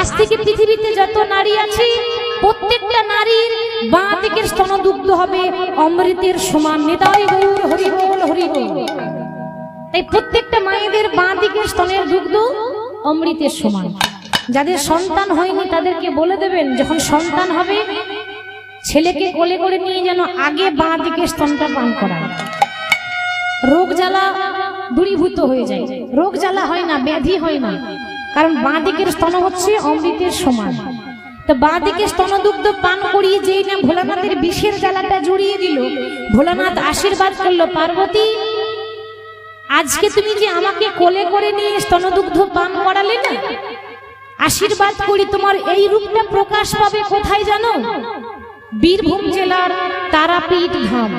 আজ থেকে পৃথিবীতে যত নারী আছে, প্রত্যেকটা নারীর বাঁ দিকের স্তনদুগ্ধ হবে অমৃতের সমান নিতাই গৌর হরি বল হরি তাই প্রত্যেকটা মায়েদের বাঁ দিকের স্তনের দুগ্ধ অমৃতের সমান। যাদের সন্তান হয়নি, তাদেরকে বলে দেবেন, যখন সন্তান হবে, ছেলেকে কোলে করে নিয়ে যেন আগে বাঁ দিকে স্তনটা পান করা রোগ জ্বালা দূরীভূত হয়ে যায়। রোগ জ্বালা হয় না, ব্যাধি হয় না। কারণ বাঁ দিকের স্তন হচ্ছে অমৃতের সমান। তো বাঁ দিকে স্তনদুগ্ধ পান করিয়ে যেই না ভোলানাথের বিষের জ্বালাটা জুড়িয়ে দিল, ভোলানাথ আশীর্বাদ করল, পার্বতী, আজকে তুমি যে আমাকে কোলে করে নিয়ে স্তনদুগ্ধ পান করালে না, আশীর্বাদ করি তোমার এই রূপটা প্রকাশ পাবে কোথায় জানো? বীরভূম জেলার তারাপীঠ ধাম।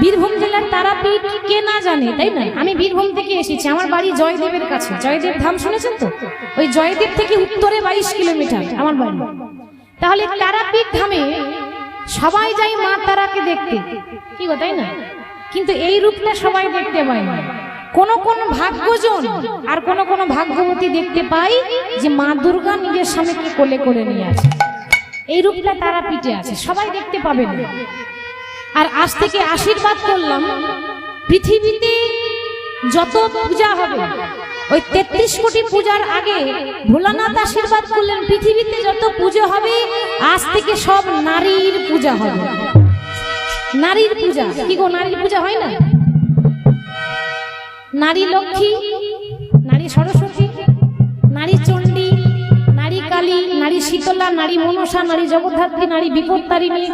বীরভূম জেলার তারাপীঠ কে না জানে, তাই না? আমি বীরভূম থেকে এসেছি, আমার বাড়ি জয়দেবের কাছে। জয়দেব ধাম শুনেছেন তো? ওই জয়দেব থেকে উত্তরে বাইশ কিলোমিটার, আমার বাড়ি। তাহলে তারাপীঠ ধামে সবাই যায় মা তারাকে দেখতে। কি গো, তাই না? কিন্তু এই রূপটা সবাই দেখতে পায় না। কোন কোন ভাগ্যজন আর কোন কোন ভাগ্যবতী দেখতে পাই যে মা দুর্গা নিজের স্বামীকে কোলে করে নিয়ে আসে। এই রূপটা তারাপীঠে আছে, সবাই দেখতে পাবেন না। আর আজ থেকে আশীর্বাদ করলাম, পৃথিবীতে যত পূজা হবে, ওই তেত্রিশ কোটি পূজার আগে ভোলানাথ আশীর্বাদ করলেন, পৃথিবীতে যত পুজো হবে, আজ থেকে সব নারীর পূজা হবে। নারীর পূজা, কি গো, নারীর পূজা হয় না? নারী লক্ষ্মী, নারী সরস্বতী কালী নারী শীতলা, নারী মনসা, নারী জগদ্ধাত্রী, নারী বিপত্তারিণী,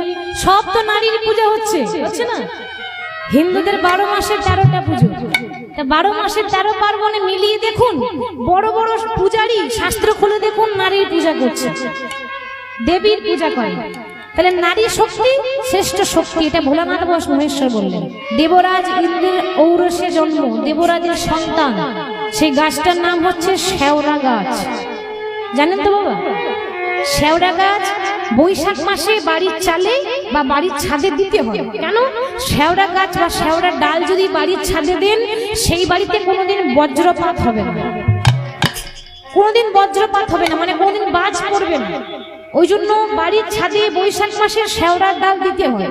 সব তো নারীর পূজা হচ্ছে হচ্ছে না? হিন্দুদের বারো মাসে তেরোটা পুজো। তা বারো মাসে তেরো পার্বণে মিলিয়ে দেখুন, বড় বড় পূজারি শাস্ত্র খুলে দেখুন নারীর পূজা করছে। দেবীর পূজা করে। তাহলে নারী শক্তি, শ্রেষ্ঠ শক্তি, এটা ভোলানাথ বস মহেশ্বর বললেন। দেবরাজ ইন্দ্রের ঔরসে জন্ম, দেবরাজের সন্তান। সেই গাছটার নাম হচ্ছে শেওড়া গাছ। জানেন তো বাবা? শেওড়া গাছ বৈশাখ মাসে বাড়ির চালে বা বাড়ির ছাদে দিতে হয়। কেন? শেওড়া গাছ বা শেওড়া ডাল যদি বাড়ির ছাদে দেন, সেই বাড়িতে কোনোদিন বজ্রপাত হবে না। কোনোদিন বজ্রপাত হবে না মানে কোনোদিন বাজ পড়বে না। ওই জন্য বাড়ির ছাদে বৈশাখ মাসের শেওড়ার ডাল দিতে হয়।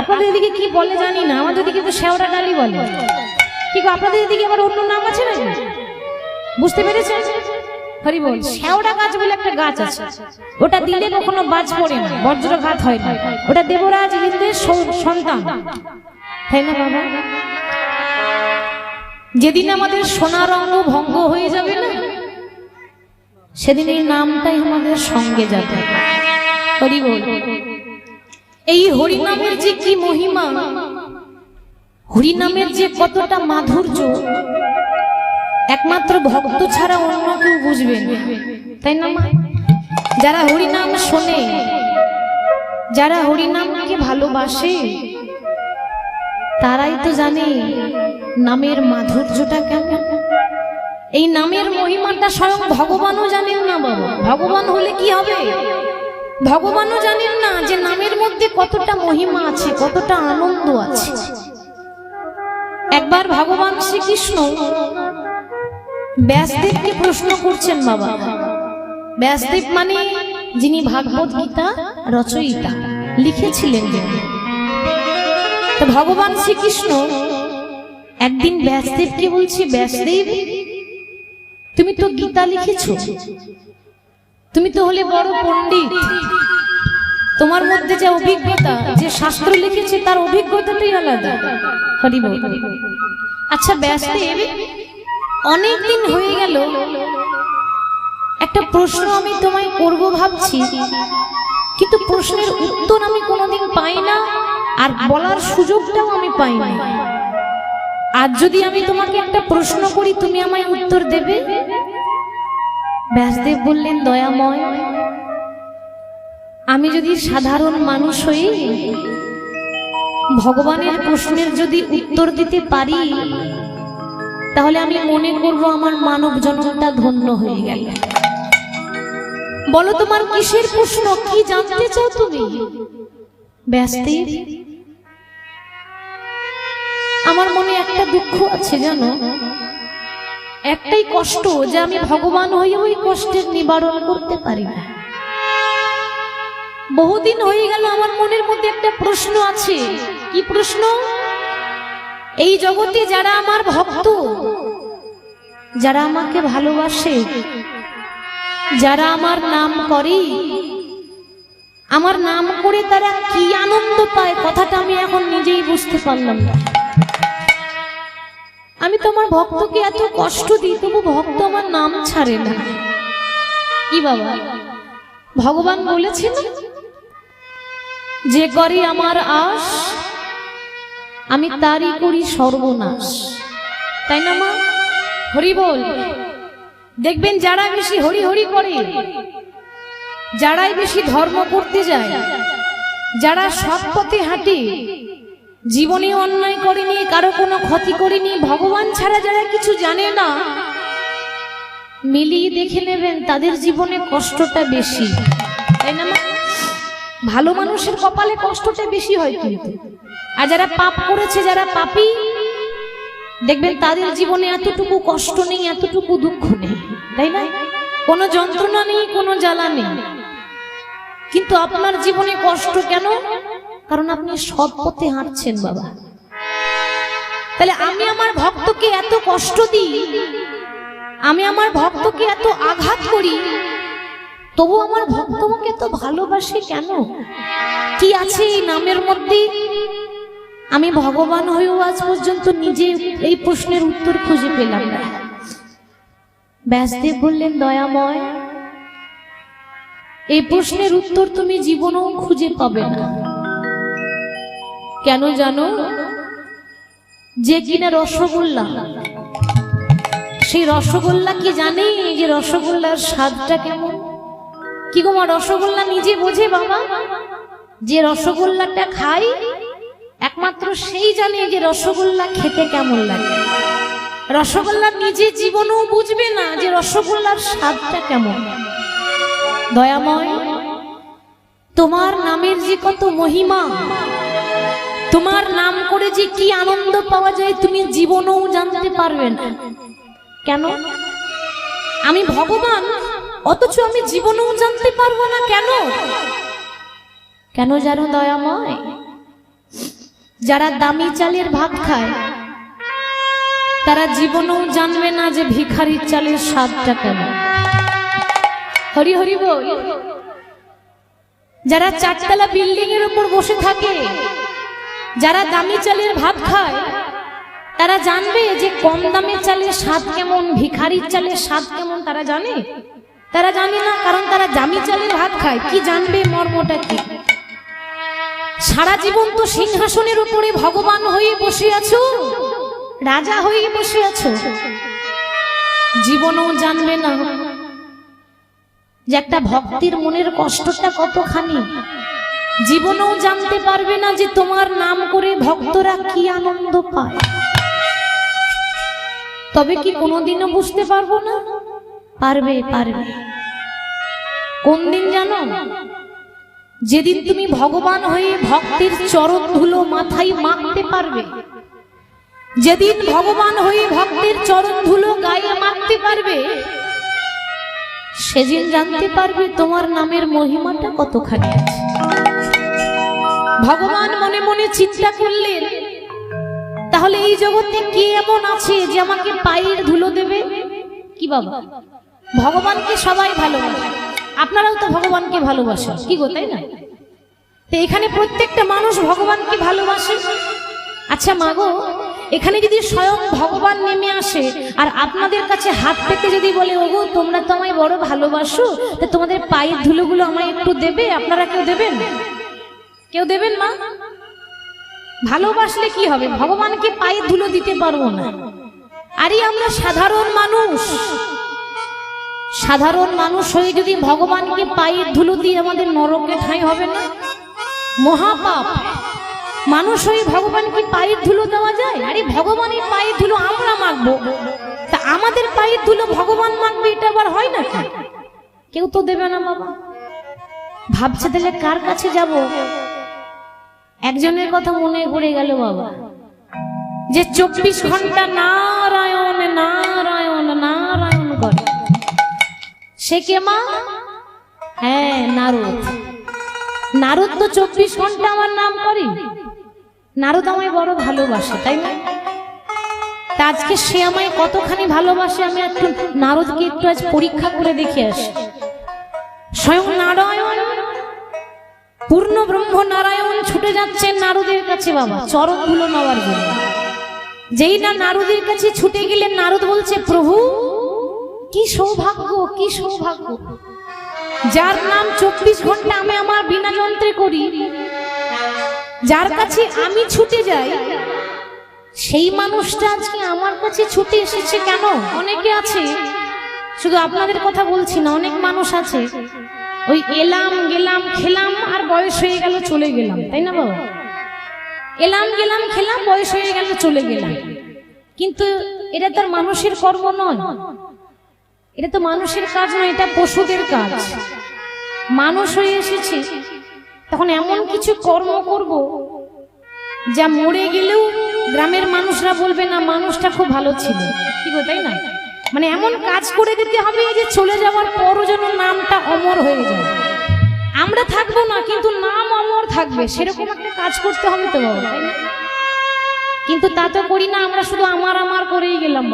আপনাদের এদিকে কি বলে জানি না, আমাদের দিকে তো শেওড়া ডালই বলে। কি আপনাদের এদিকে আবার অন্য নাম আছে নাকি? বুঝতে পেরেছেন? হরি বল শেওড়া গাছ বলে একটা গাছ আছে। ওটা দিলে কখনো বাজ পড়ে না, বজ্রঘাত হয় না। ওটা দেবরাজ ইন্দ্রের সন্তান। তাই না, বাবা? যেদিন আমাদের সোনার অঙ্গ ভঙ্গ হয়ে যাবে না, সেদিন এই নামটাই আমাদের সঙ্গে যাবে। হরি বল, এই হরিনামের যে কি মহিমা, হরিনামের যে কতটা মাধুর্য একমাত্র ভক্ত ছাড়া অন্য কেউ বুঝবেন তাই না মা? যারা হরিনাম শোনে, যারা হরিনামকে ভালোবাসে, তারাই তো জানে নামের মাধুর্যটা কেমন। এই নামের মহিমাটা স্বয়ং ভগবানও জানেন না বাবা। ভগবান হলে কি হবে? ভগবানও জানেন না যে নামের মধ্যে কতটা মহিমা আছে, কতটা আনন্দ আছে। একবার ভগবান শ্রীকৃষ্ণ ব্যাসদেবকে প্রশ্ন করছেন বাবা। ব্যাসদেব মানে যিনি ভাগবত গীতা, রচয়িতা লিখেছিলেন ভগবান শ্রীকৃষ্ণ একদিন ব্যাসদেবকে বলছি, ব্যাসদেব, তুমি তো গীতা লিখেছ। তুমি তো হলে বড় পণ্ডিত। তোমার মধ্যে যে অভিজ্ঞতা, যে শাস্ত্র লিখেছে, তার অভিজ্ঞতাটাই আলাদা। আচ্ছা ব্যাসদেব অনেক দিন হয়ে গেল। একটা প্রশ্ন আমি তোমায় করব ভাবছি। কিন্তু প্রশ্নের উত্তর আমি কোনোদিন পাই না, আর বলার সুযোগটাও আমি পাই না। আর যদি আমি তোমাকে একটা প্রশ্ন করি, তুমি আমায় উত্তর দেবে? ব্যাসদেব বললেন, দয়াময়, আমি যদি সাধারণ মানুষ হই, ভগবানের প্রশ্নের যদি উত্তর দিতে পারি তাহলে আমি মনে করব আমার মানব জন্মটা ধন্য হয়ে গেল। বলো তোমার কিসের প্রশ্ন? কি জানতে চাও তুমি? আমার মনে একটা দুঃখ আছে জানো? একটাই কষ্ট যে আমি ভগবান হয়ে ওই কষ্টের নিবারণ করতে পারি না। বহুদিন হয়ে গেল, আমার মনের মধ্যে একটা প্রশ্ন আছে। কি প্রশ্ন? এই জগতে যারা আমার ভক্ত, যারা আমাকে ভালোবাসে, যারা আমার নাম করে, আমার নাম করে তারা কি আনন্দ পায় কথাটা আমি এখন নিজেই বুঝতে পারলাম না। আমি তোমার ভক্তকে এত কষ্ট দিই, তবু ভক্ত আমার নাম ছাড়ে না। কি বাবা? ভগবান বলেছেন যে, করে আমার আশ আমি তারই করি সর্বনাশ। তাই না, মা? হরি বল। দেখবেন যারা বেশি হরি হরি করে, যারাই বেশি ধর্ম করতে যায়, যারা সৎ পথে হাঁটে জীবনে অন্যায় করেনি, কারও কোনো ক্ষতি করেনি, ভগবান ছাড়া যারা কিছু জানে না, মিলিয়ে দেখে নেবেন তাদের জীবনে কষ্টটা বেশি। তাই না, মা? ভালো মানুষের কপালে কষ্টটা বেশি হয় কিন্তু। আর যারা পাপ করেছে, যারা পাপী, দেখবেন তাদের জীবনে এতটুকু কষ্ট নেই, এতটুকু দুঃখ নেই। তাই না? কোনো যন্ত্রণা নেই, কোনো জ্বালা নেই। কিন্তু আপনার জীবনে কষ্ট কেন? কারণ আপনি সৎ পথে হাঁটছেন, বাবা। তাহলে আমি আমার ভক্তকে এত কষ্ট দিই? আমি আমার ভক্তকে এত আঘাত করি? তবু আমার ভক্ত এত ভালোবাসে কেন? কি আছে এই নামের মধ্যে? আমি ভগবান হয়েও আজ পর্যন্ত নিজে এই প্রশ্নের উত্তর খুঁজে পেলাম না। ব্যাসদেব বললেন, দয়াময়, এই প্রশ্নের উত্তর তুমি জীবনেও খুঁজে পাবে না। কেন জানো? যে কিনা রসগোল্লা। সেই রসগোল্লা কি জানে? যে রসগোল্লার স্বাদটা কেমন? কি গো মা, রসগোল্লা নিজে বোঝে বাবা? যে রসগোল্লাটা খাই, একমাত্র সেই জানে যে রসগোল্লা খেতে কেমন লাগে। রসগোল্লা নিজে জীবনও বুঝবে না যে রসগোল্লার স্বাদটা কেমন। দয়াময়, তোমার নামের যে কত মহিমা, তোমার নাম করে যে কি আনন্দ পাওয়া যায় তুমি জীবনও জানতে পারবে না। কেন? আমি ভগবান অথচ আমি জীবনেও জানতে পারব না কেন? কেন জানো দয়াময়? যারা দামি চালের ভাত খায়, তারা জীবনেও জানবে না যে ভিখারির চালের স্বাদটা কেমন। হরি হরি বল। যারা চারতলা বিল্ডিং এর উপর বসে থাকে, যারা দামি চালের ভাত খায়, তারা জানবে যে কম দামের চালের স্বাদ কেমন, ভিখারির চালের স্বাদ কেমন, তারা জানে? তারা জানে না, কারণ তারা দামি চালের ভাত খায়। কি জানবে মর্মটা কি? সারা জীবন তো সিংহাসনের উপরে ভগবান হয়ে বসে আছো, রাজা হয়ে বসে আছো। জীবনও জানবে না। যে একটা ভক্তির মনের কষ্টটা কতখানি। জীবনও জানতে পারবে না যে তোমার নাম করে ভক্তরা কি আনন্দ পায়। তবে কি কোনোদিনও বুঝতে পারব না? পারবে পারবে। কোন দিন জানো? যেদিন তুমি ভগবান হয়ে ভক্তের চরণ ধুলো মাথায় মাখতে পারবে, যেদিন ভগবান হয়ে ভক্তের চরণ ধুলো গায়ে মাখতে পারবে, সেদিন জানতে পারবে তোমার নামের মহিমাটা কতখানি আছে। ভগবান মনে মনে চিন্তা করলেন, তাহলে এই জগতে কে এমন আছে যে আমাকে পায়ের ধুলো দেবে? কি বাবা? ভগবানকে সবাই ভালোবাসে। আপনারাও তো ভগবানকে ভালোবাসেন। কি গো, তাই না? তো এখানে প্রত্যেকটা মানুষ ভগবানকে ভালোবাসে। আচ্ছা মাগো এখানে যদি স্বয়ং ভগবান নেমে আসে, আর আপনাদের কাছে হাত পেতে যদি বলে, ওগো, তোমরা তো আমায় বড় ভালোবাসো, তো তোমাদের পায়ের ধুলোগুলো আমায় একটু দেবে? আপনারা কেউ দেবেন? কেউ দেবেন, মা? ভালোবাসলে কি হবে? ভগবানকে পায়ে ধুলো দিতে পারব না। আরে, আমরা সাধারণ মানুষ। সাধারণ মানুষ হয়ে যদি ভগবানকে পায়ের ধুলো দিয়ে আমাদের নরকে ঠাঁই হবে না? মহাপাপ। মানুষ হয়ে ভগবানকে পায়ের ধুলো দেওয়া যায়? আরে ভগবানের পায়ের ধুলো আমরা মাখবো। তা আমাদের পায়ের ধুলো ভগবান মাখবে, এটা আবার হয় না কেউ তো দেবে না বাবা। ভাবছে তাহলে কার কাছে যাব? একজনের কথা মনে পড়ে গেল বাবা। যে চব্বিশ ঘণ্টা নারায়ণ নারায়ণ করে সে কে মা? হ্যাঁ নারদ। নারদ তো চব্বিশ ঘণ্টা আমার নাম করি। নারদ আমায় বড় ভালোবাসে, তাই না? তা আজকে সে আমায় কতখানি ভালোবাসে আমি একটু নারদকে একটু আজ পরীক্ষা করে দেখে আসি। স্বয়ং নারায়ণ, পূর্ণ ব্রহ্ম নারায়ণ ছুটে যাচ্ছেন নারদের কাছে বাবা চরণগুলো নেওয়ার জন্য। যেই না নারদের কাছে ছুটে গেলেন নারদ বলছে, প্রভু কি সৌভাগ্য কি সৌভাগ্য। যার নাম চব্বিশ ঘণ্টা আমি আমার বিনা যন্ত্রে করি। যার কাছে আমি ছুটে যাই, সেই মানুষটা আজকে আমার কাছে ছুটে এসেছে কেন? অনেকে আছে, শুধু আপনাদের কথা বলছি না, অনেক মানুষ আছে। ওই এলাম, গেলাম, খেলাম, আর বয়স হয়ে গেল, চলে গেলাম, তাই না বাবা? এলাম, গেলাম, খেলাম, বয়স হয়ে গেল, চলে গেলাম। কিন্তু এটা তার মানুষের কর্ম নয়। এটা তো মানুষের কাজ নয়, এটা পশুদের কাজ। মানুষ হয়ে এসেছে, তখন এমন কিছু কর্ম করব যা মরে গেলেও গ্রামের মানুষরা বলবে, না, মানুষটা খুব ভালো ছিল। কি তাই না? মানে এমন কাজ করে দিতে হবে যে চলে যাওয়ার পরও যেন নামটা অমর হয়ে যায়। আমরা থাকব না, কিন্তু নাম অমর থাকবে, সেরকম একটা কাজ করতে হবে তো কিন্তু তা তো করি না, আমরা শুধু আমার আমার করেই গেলাম।